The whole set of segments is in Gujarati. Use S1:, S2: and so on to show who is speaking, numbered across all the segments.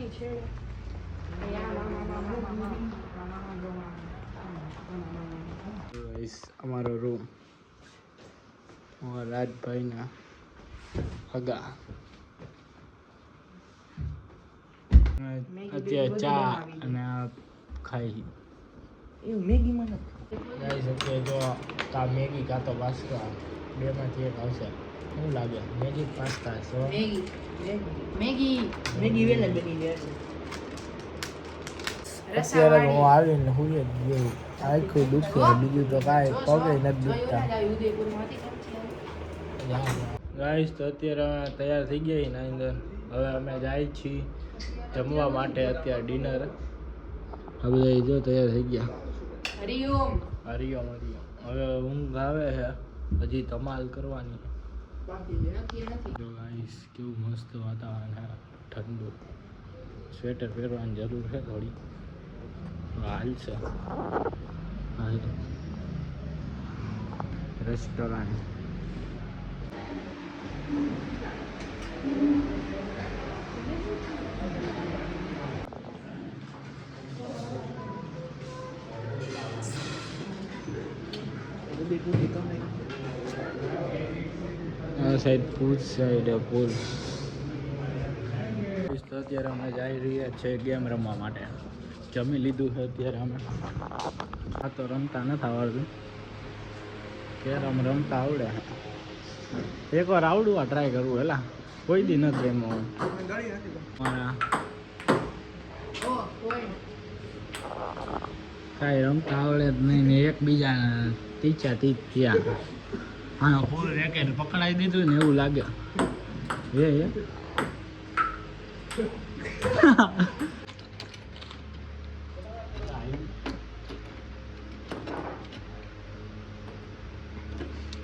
S1: મામા
S2: guys, અમારો રૂમ રાજભાઈના હગા અત્યારે ચા અને આ ખાઈ. મેગી મને જો કા મેગી કાં તો પાસ્તા બેમાંથી એક આવશે. શું લાગે? મેગી પાસ્તા સો?
S1: મેગી. મેગી. મેગી વેલે બની
S2: અત્યારે હું આવીને હું જ ગયો આખું દુખે બીજું તો કાંઈ પગે નથી દુખતા. ગાઈસ તો અત્યારે અમે તૈયાર થઈ ગયા એના અંદર. હવે અમે જાય છીએ જમવા માટે અત્યારે ડિનર. હવે જો તૈયાર થઈ ગયા.
S1: હરિઓમ.
S2: હરિયમ હરિયમ હવે ઊંઘ આવે છે. હજી ધમાલ કરવાની જો ગાઈસ કેવું મસ્ત વાતાવરણ છે ઠંડુ સ્વેટર પહેરવાની જરૂર છે થોડી હાલ છે હાલ રેસ્ટોરન્ટ આ સાઈડ પુલ સાઈડ પુલ તો અત્યારે અમે જઈ રહ્યા છે ગેમ રમવા માટે. જમી લીધું છે અત્યારે અમે. આ તો રમતા નથી આવડતું. કેરમ રમતા આવડે. એકવાર આ ટ્રાય કરવું, હેલા. કોઈ દી નથી એમાં
S1: કાંઈ
S2: રમતા આવડે જ નહીં ને એકબીજાને તીચા તીચ થયા. પકડાઈ દીધું ને એવું લાગે. હે હે.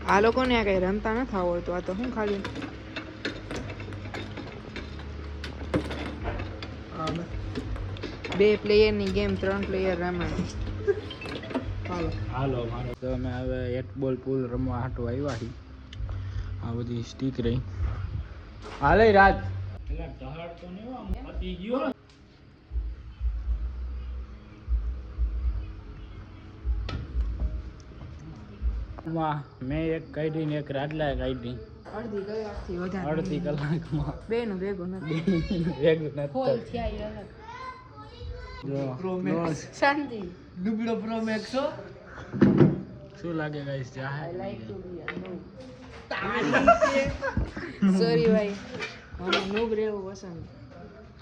S1: આ લોકોને આ કઈ રમતા નથી આવડતું, આ તો શું ખાલી? બે પ્લેયરની ગેમ ત્રણ પ્લેયર રમે. હાલો.
S2: હાલો મારો તો અમે હવે એક બોલ પુલ રમવા હાટો આવ્યા છીએ. આ બધી સ્ટીક રહી. હાલે રાજ. મેં એક કાઢી ને એક રાજલાએ કાઢી.
S1: અડધી કલાકથી વધારે
S2: અડધી કલાકમાં.
S1: બે નું ભેગું નથી.
S2: ભેગું નથી
S1: ફોલ
S2: દોસ્ત,
S1: શાંતિ.
S2: શું લાગે ગાઈસ
S1: જા.
S2: I
S1: like to be a sorry ભાઈ. મને નુબ રહેવું પસંદ.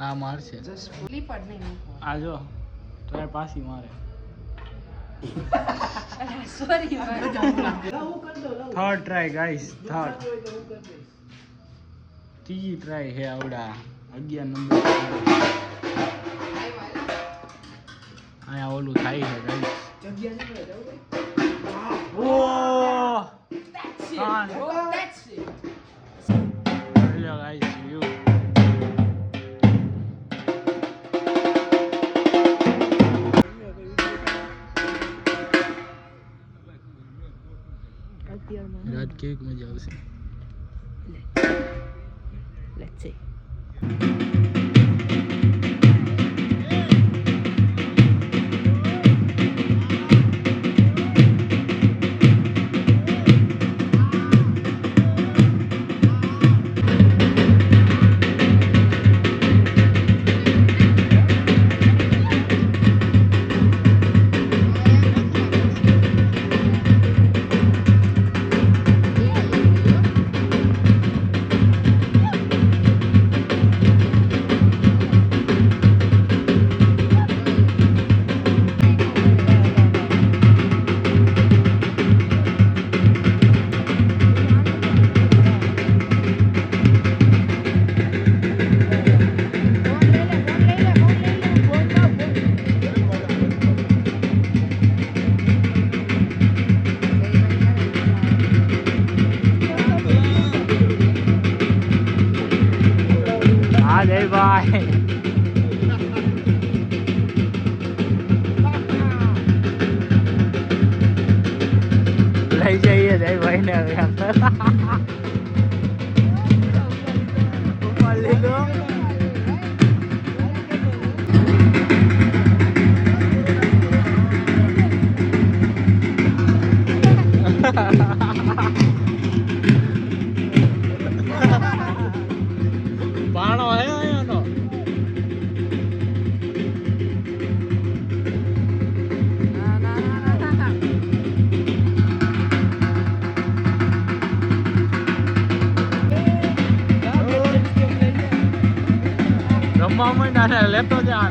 S2: આ મારશે
S1: સ્લીપ પડ નહીં
S2: આ જો ટ્રાય પાછી મારે.
S1: સોરી ભાઈ.
S2: થર્ડ ટ્રાય ગાઈસ થર્ડ ત્રીજી ટ્રાય હે આવડા. અગિયાર નંબર ઓલું થાય છે ગાઈસ ઓ કાન
S1: Oh, that's it.
S2: લ્યો ગાઈસ વ્યૂ
S1: અત્યારમાં
S2: રાત કેવી મજા આવશે
S1: Let's see.
S2: જયભાઈ લઈ જઈએ જયભાઈ ને હવે અંદર. ઉપર લીધો પાણો રમવા અને લેતો જા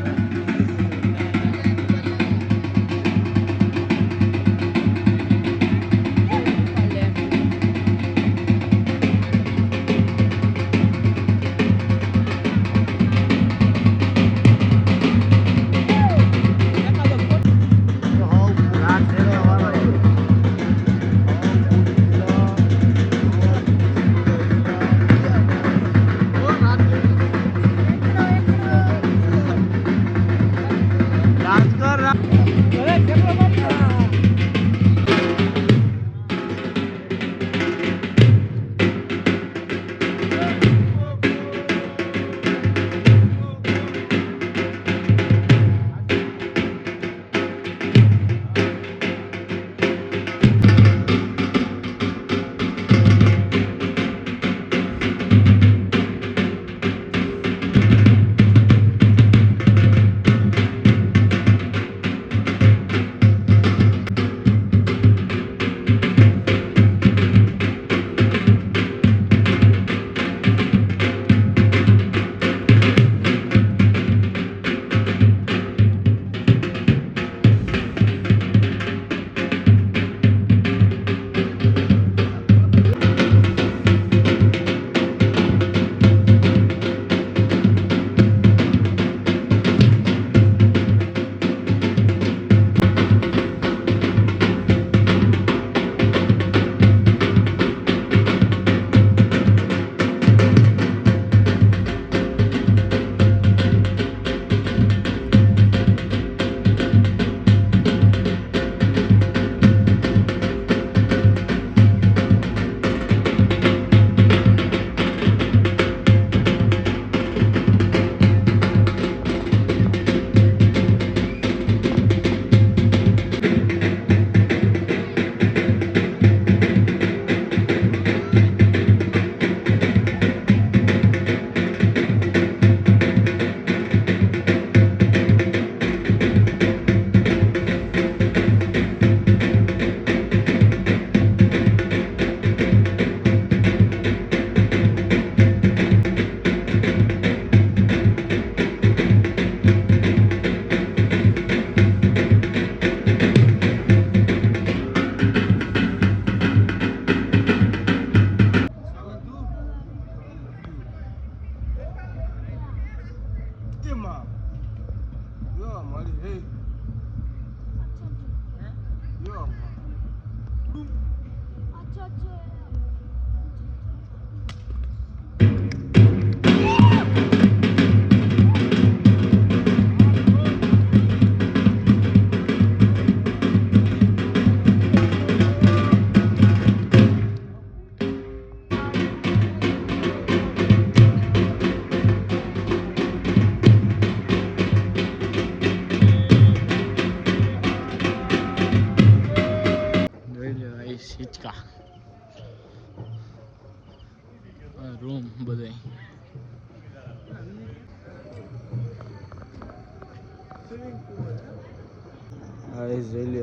S2: જોઈ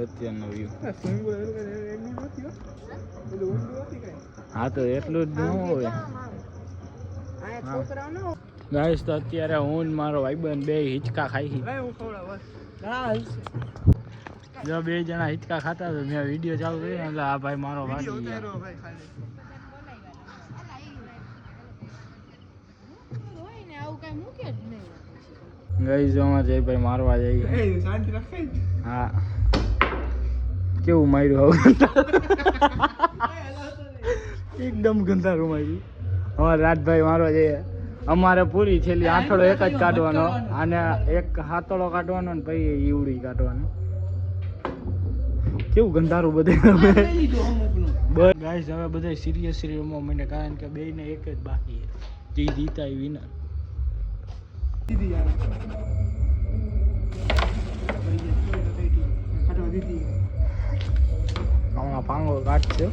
S2: જોઈ અત્યારનો વ્યૂ
S3: હો.
S2: તો એટલું જ ન હોય. ગાઈસ તો અત્યારે હું મારો ભાઈબંધ બે હિચકા ખાઈ છી. જો બે જણા હિચકા ખાતા તો મેં વીડિયો ચાલુ કર્યો એટલે આ ભાઈ મારો
S3: વીડિયો
S2: ભાગી
S3: ભાઈ ખાલી.
S1: હોય ને આવું કઈ મૂકે જ નહીં
S2: ગઈ જો જય. ભાઈ મારવા જઈએ
S3: એ, શાંતિ રખાય ને.
S2: હા. કેવું માર્યું હવે એકદમ ગંધારું માર્યું. અમારે રાજભાઈ મારવા જઈએ અમારે પૂરી છેલ્લી આઠડો એક જ કાઢવાનો અને એક હાથળો કાઢવાનો ને પછી ઈવડી કાઢવાનું. કેવું ગંધારું બધે? બસ. ગાઈસ હવે બધા સિરિયસ રમવા માંડે કારણ કે બે ને એક જ બાકી છે. જે જીતા એ વિનર
S3: દીધી
S2: આમાં પાંગો કાઢશે.